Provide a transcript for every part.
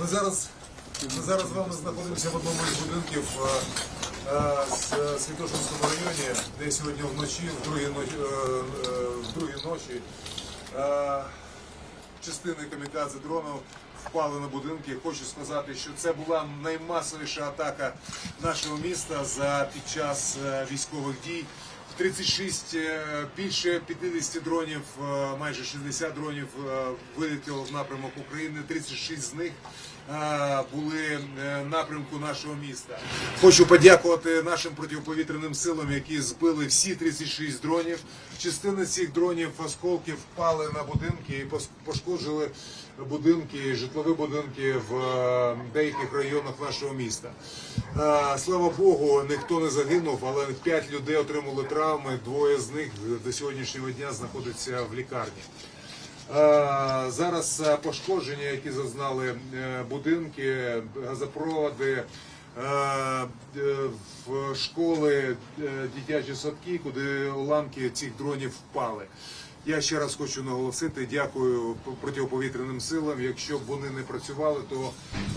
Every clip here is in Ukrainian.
Ми зараз, ми зараз з вами знаходимося в одному із будинків е, е, з е, Святошинському районі, де сьогодні вночі, в другій ночі, в другій ночі частини камікадзе дронів впали на будинки. Хочу сказати, що це була наймасовіша атака нашого міста за під час військових дій. 36, е, більше 50 дронів, е, майже 60 дронів е, вилетіло в напрямок України. 36 з них були е, напрямку нашого міста. Хочу подякувати нашим протиповітряним силам, які збили всі 36 дронів. Частина цих дронів осколків впали на будинки і пошкоджили будинки, житлові будинки в е, деяких районах нашого міста. Е, Слава Богу, ніхто не загинув, але 5 людей отримали травми. Двоє з них до сьогоднішнього дня знаходяться в лікарні. Зараз е, пошкодження, які зазнали е, будинки, газопроводи, е, в школи, дитячі садки, куди уламки цих дронів впали. Я ще раз хочу наголосити, дякую протиповітряним силам. Якщо б вони не працювали, то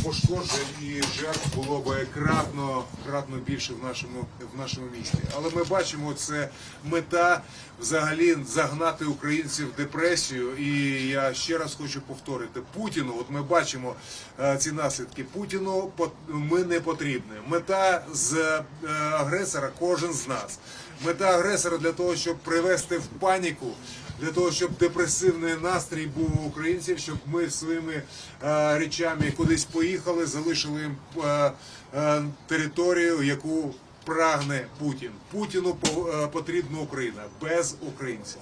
пошкоджень і жертв було б кратно, кратно більше в нашому в нашому місті. Але ми бачимо, це мета взагалі загнати українців в депресію. І я ще раз хочу повторити Путіну. От ми бачимо е, ці наслідки. Путіну ми не потрібні. Мета з е, агресора кожен з нас. Мета агресора для того, щоб привести в паніку, для того, щоб депресивний настрій був у українців, щоб ми своїми е, речами кудись поїхали, залишили їм е, е, територію, яку прагне Путін. Путіну е, потрібна Україна без українців.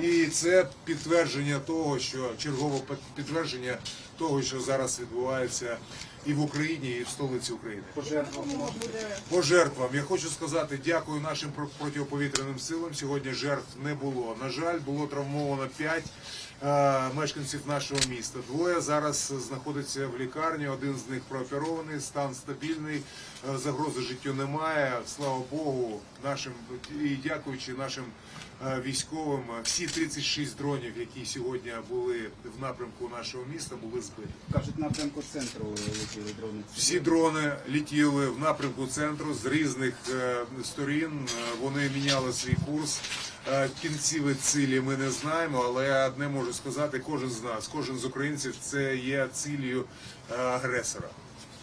І це підтвердження того, що чергове підтвердження того, що зараз відбувається і в Україні, і в столиці України. По жертвам я хочу сказати дякую нашим про- протиповітряним силам. Сьогодні жертв не було. На жаль, було травмовано 5 мешканців нашого міста. Двоє зараз знаходяться в лікарні. Один з них прооперований, стан стабільний, е, загрози життю немає. Слава Богу, нашим і дякуючи нашим е, військовим, е, всі 36 дронів, які сьогодні були в напрямку нашого міста, були збиті. Кажуть, напрямку центру летіли дрони. Всі дрони летіли в напрямку центру з різних е, сторін. Е, Вони міняли свій курс. Е, Кінціві цілі ми не знаємо, але я одне можу сказати: кожен з нас, кожен з українців, це є ціллю е,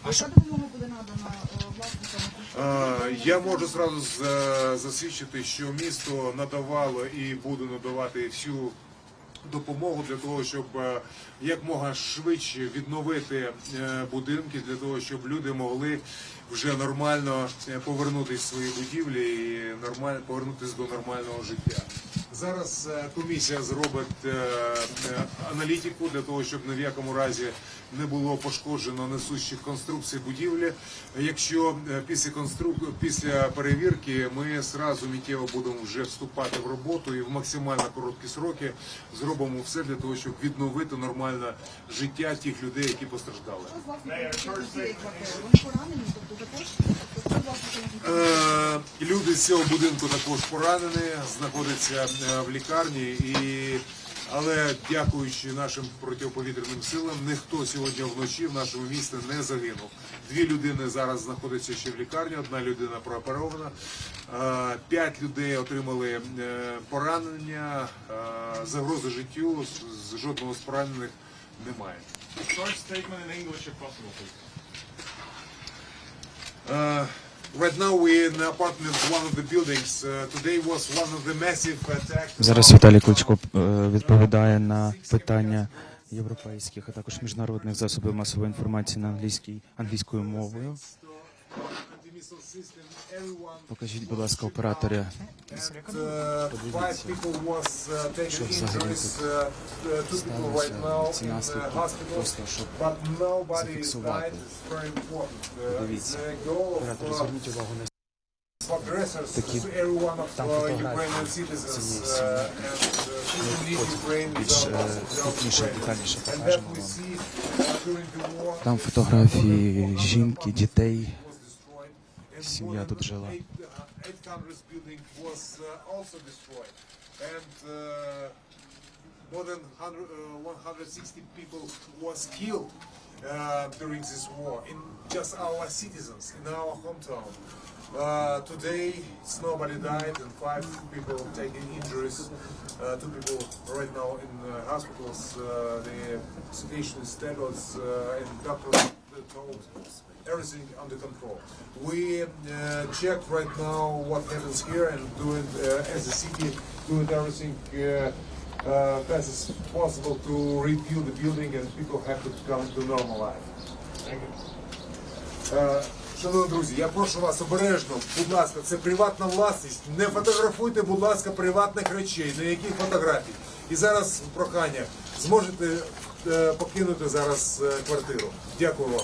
агресора. Яка допомога буде надана е, власникам? Я можу зразу е, засвідчити, що місто надавало і буде надавати всю допомогу для того, щоб е, якмога швидше відновити будинки, для того, щоб люди могли вже нормально повернутися в свої будівлі і нормально повернутися до нормального життя. Зараз е, комісія зробить е, е, аналітику для того, щоб ні в якому разі не було пошкоджено несущих конструкцій будівлі. Якщо після конструк... після перевірки ми зразу миттєво будемо вже вступати в роботу і в максимально короткі сроки зробимо все для того, щоб відновити нормальне життя тих людей, які постраждали. Вони поранені, тобто також Е, Люди з цього будинку також поранені, знаходяться е, в лікарні і. Але дякуючи нашим протиповітряним силам, ніхто сьогодні вночі в нашому місті не загинув. Дві людини зараз знаходяться ще в лікарні, одна людина прооперована. Е, П'ять людей отримали поранення, загрози життю. з Жодного з поранених немає. Uh. Uh. Зараз Віталій Кличко е, відповідає на питання європейських, а також міжнародних засобів масової інформації на англійській англійською мовою. Покажіть, будь ласка, uh, uh, taken Що взагалі. Uh, uh, right now ці наслідки просто, щоб зафіксувати. Uh, Оператори, uh, зверніть увагу на Такі там uh, фотографії цієї uh, сім'ї. uh, більш е, крупніше, детальніше покажемо вам. uh. Там фотографії жінки, дітей. was destroyed, and Сім'я more тут than жила. eight, uh, 800 building was uh, also destroyed. And uh, more than 100, uh, 160 people was killed uh, during this war in just our citizens in our hometown. Uh, today, it's nobody died and five people taking injuries. Uh, two people right now in uh, hospitals. Uh, the situation is stable, it's, uh, and doctors told us everything under control. We uh, checked right now what happens here and doing uh, as a city doing everything uh, uh, best as possible to rebuild the building and people have to come to normal life. Thank you. Е, Шановні друзі, я прошу вас обережно, будь ласка, це приватна власність. Не фотографуйте, будь ласка, приватних речей, ніяких фотографій. І зараз прохання, зможете е, покинути зараз е, квартиру. Дякую вам.